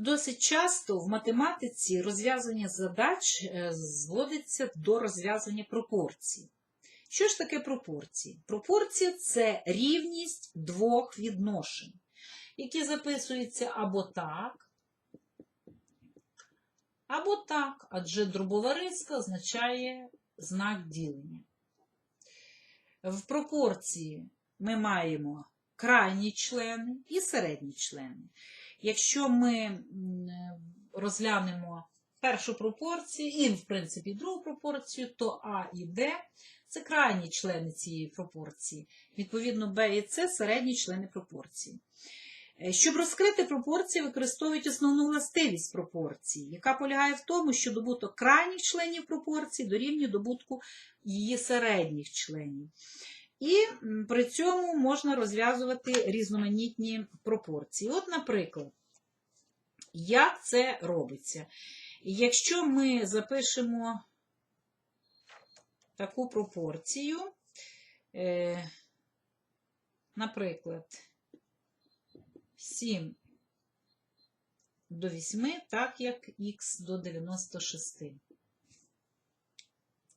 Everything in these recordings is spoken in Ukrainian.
Досить часто в математиці розв'язання задач е, зводиться до розв'язання пропорцій. Що ж таке пропорції? Пропорція це рівність двох відношень, які записуються або так, або так, адже дробова риска означає знак ділення. В пропорції ми маємо крайні члени і середні члени. Якщо ми розглянемо першу пропорцію і, в принципі, другу пропорцію, то А і Б це крайні члени цієї пропорції. Відповідно, Б і С середні члени пропорції. Е, Щоб розкрити пропорції, використовують основну властивість пропорції, яка полягає в тому, що добуток крайніх членів пропорції дорівнює добутку її середніх членів. І при цьому можна розв'язувати різноманітні пропорції. От, наприклад, як це робиться? Якщо ми запишемо таку пропорцію, е, наприклад, 7 до 8, так як х до 96.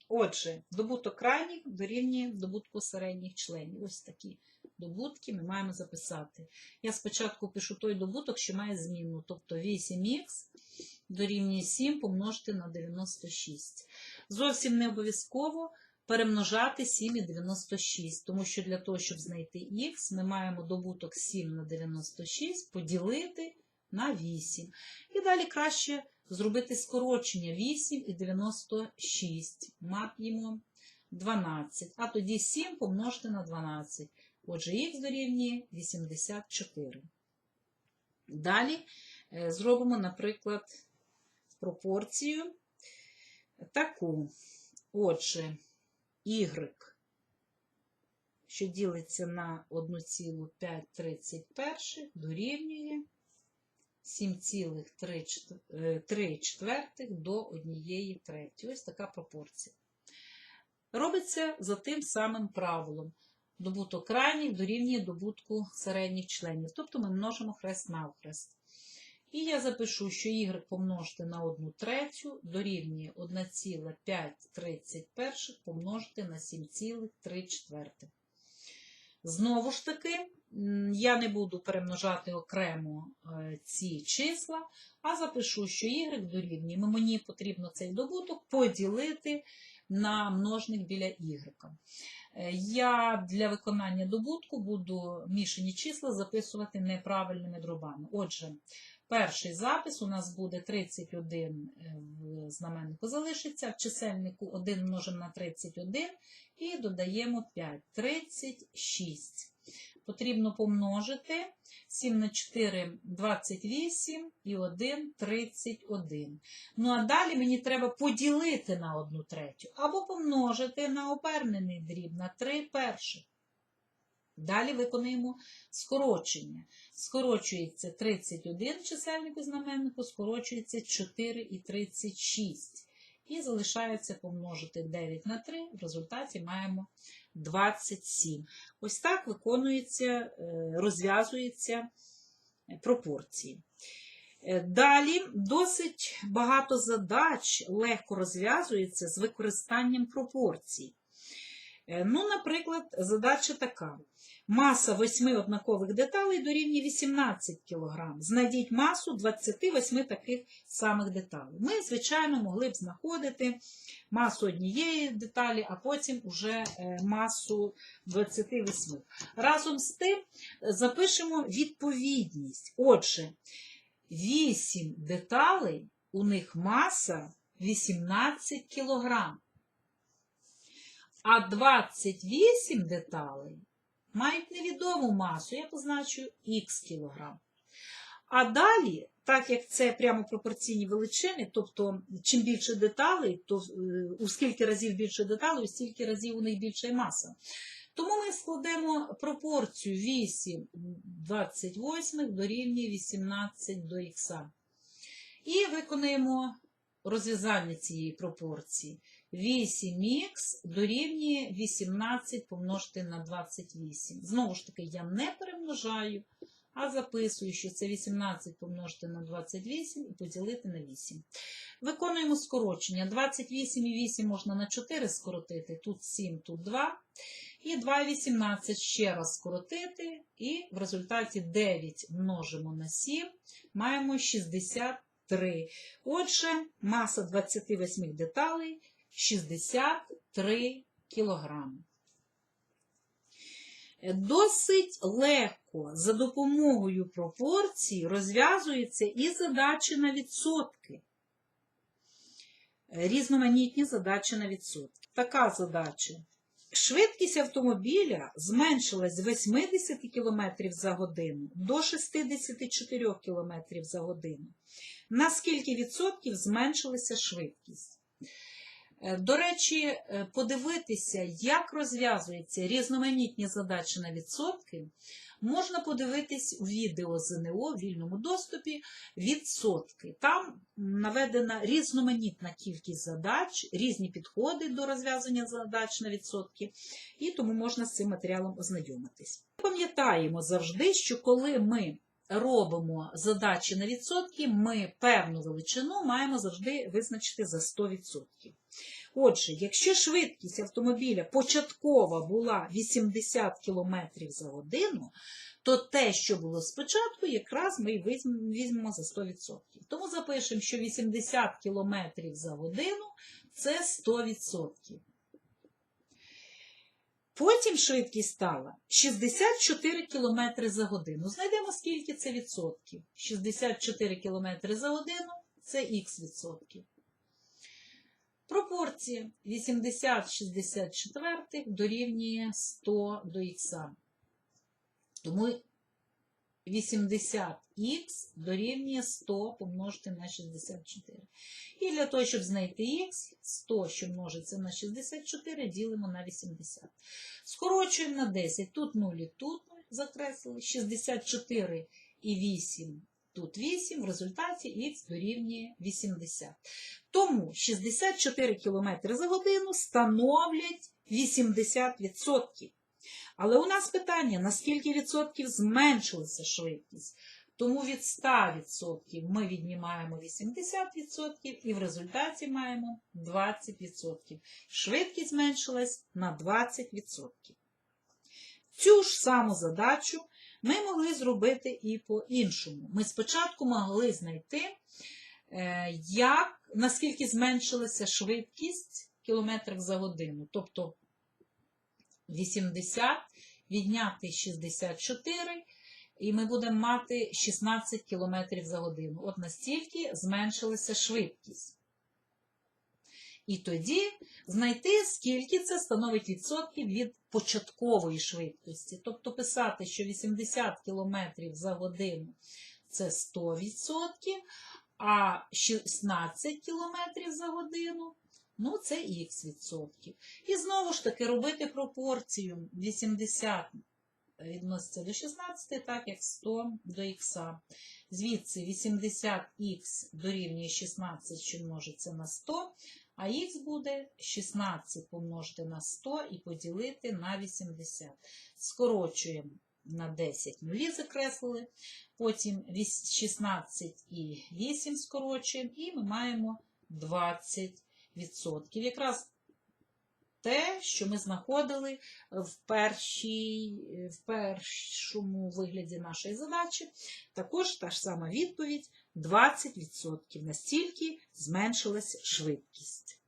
Отже, добуток крайніх дорівнює добутку середніх членів. Ось такі добутки ми маємо записати. Я спочатку пишу той добуток, що має змінну, тобто 8х дорівнює 7 помножити на 96. Зовсім не обов'язково перемножати 7 і 96, тому що для того, щоб знайти х, ми маємо добуток 7 на 96 поділити на 8. І далі краще зробити скорочення 8 і 96. Маємо 12. А тоді 7 помножити на 12. Отже, х дорівнює 84. Далі е, зробимо, наприклад, пропорцію таку. Отже, y, що ділиться на 1,531, дорівнює 7,3 четвертих до 1 третьої. Ось така пропорція. Робиться за тим самим правилом. Добуток крайніх дорівнює добутку середніх членів. Тобто ми множимо хрест на хрест. І я запишу, що y помножити на 1 третю дорівнює 1,531 помножити на 7,3 четвертих. Знову ж таки, я не буду перемножати окремо е, ці числа, а запишу, що y дорівнює, мені потрібно цей добуток поділити на множник біля y. Е, Я для виконання добутку буду мішані числа записувати неправильними дробами. Отже, перший запис у нас буде 31 е, в знаменнику залишиться, в чисельнику 1 множимо на 31 і додаємо 5. 36. Потрібно помножити 7 на 4 – 28 і 1 – 31. Ну а далі мені треба поділити на 1 третю або помножити на обернений дріб на 3 перших. Далі виконуємо скорочення. Скорочується 31 в чисельнику знаменнику, скорочується 4 і 36. І залишається помножити 9 на 3, в результаті маємо 27. Ось так виконується, е, розв'язуються пропорції. Е, Далі досить багато задач легко розв'язується з використанням пропорцій. Е, Ну, наприклад, задача така. Маса 8 однакових деталей дорівнює 18 кг. Знайдіть масу 28 таких самих деталей. Ми, звичайно, могли б знаходити масу однієї деталі, а потім уже е, масу 28. Разом з тим е, запишемо відповідність. Отже, 8 деталей, у них маса 18 кг. А 28 деталей мають невідому масу, я позначу х кілограм. А далі, так як це прямо пропорційні величини, тобто чим більше деталей, то е, у скільки разів більше деталей, у стільки разів у них більша маса. Тому ми складемо пропорцію 8 28 дорівнює 18 до х. І виконаємо розв'язання цієї пропорції. 8х дорівнює 18 помножити на 28. Знову ж таки, я не перемножаю, а записую, що це 18 помножити на 28 і поділити на 8. Виконуємо скорочення. 28 і 8 можна на 4 скоротити, тут 7, тут 2. І 2 і 18 ще раз скоротити, і в результаті 9 множимо на 7, маємо 63. Отже, маса 28 деталей 63 кілограми. Досить легко за допомогою пропорцій розв'язуються і задачі на відсотки. Різноманітні задачі на відсотки. Така задача. Швидкість автомобіля зменшилась з 80 км за годину до 64 км за годину. На скільки відсотків зменшилася швидкість? Е, До речі, е, подивитися, як розв'язуються різноманітні задачі на відсотки, можна подивитись відео ЗНО в вільному доступі відсотки. Там наведена різноманітна кількість задач, різні підходи до розв'язання задач на відсотки, і тому можна з цим матеріалом ознайомитись. Пам'ятаємо завжди, що коли ми робимо задачі на відсотки, ми певну величину маємо завжди визначити за 100%. Отже, якщо швидкість автомобіля початкова була 80 км за годину, то те, що було спочатку, якраз ми візьмемо за 100%. Тому запишемо, що 80 км за годину це 100%. Потім швидкість стала 64 км за годину. Знайдемо, скільки це відсотків. 64 км за годину це х відсотків. Пропорція 80-64 дорівнює 100 до х. Тому 80х дорівнює 100 помножити на 64. І для того, щоб знайти х, 100, що множиться на 64, ділимо на 80. Скорочуємо на 10. Тут 0 і тут 0 закреслили. 64 і 8 тут 8. В результаті х дорівнює 80. Тому 64 км за годину становлять 80%. Але у нас питання, на скільки відсотків зменшилася швидкість? Тому від 100% ми віднімаємо 80% і в результаті маємо 20%. Швидкість зменшилась на 20%. Цю ж саму задачу ми могли зробити і по-іншому. Ми спочатку могли знайти, е, як, наскільки зменшилася швидкість кілометрів за годину. Тобто 80 відняти 64, і ми будемо мати 16 км за годину. От настільки зменшилася швидкість. І тоді знайти, скільки це становить відсотків від початкової швидкості. Тобто писати, що 80 км за годину це 100%, а 16 км за годину ну це х відсотків. І знову ж таки робити пропорцію 80 відноситься до 16, так як 100 до х. Звідси 80х дорівнює 16, що множиться на 100, а х буде 16 помножити на 100 і поділити на 80. Скорочуємо на 10 нулі закреслили, потім віс- 16 і 8 скорочуємо, і ми маємо 20%. Якраз те, що ми знаходили в, першій, в першому вигляді нашої задачі, також та ж сама відповідь 20%. Настільки зменшилась швидкість.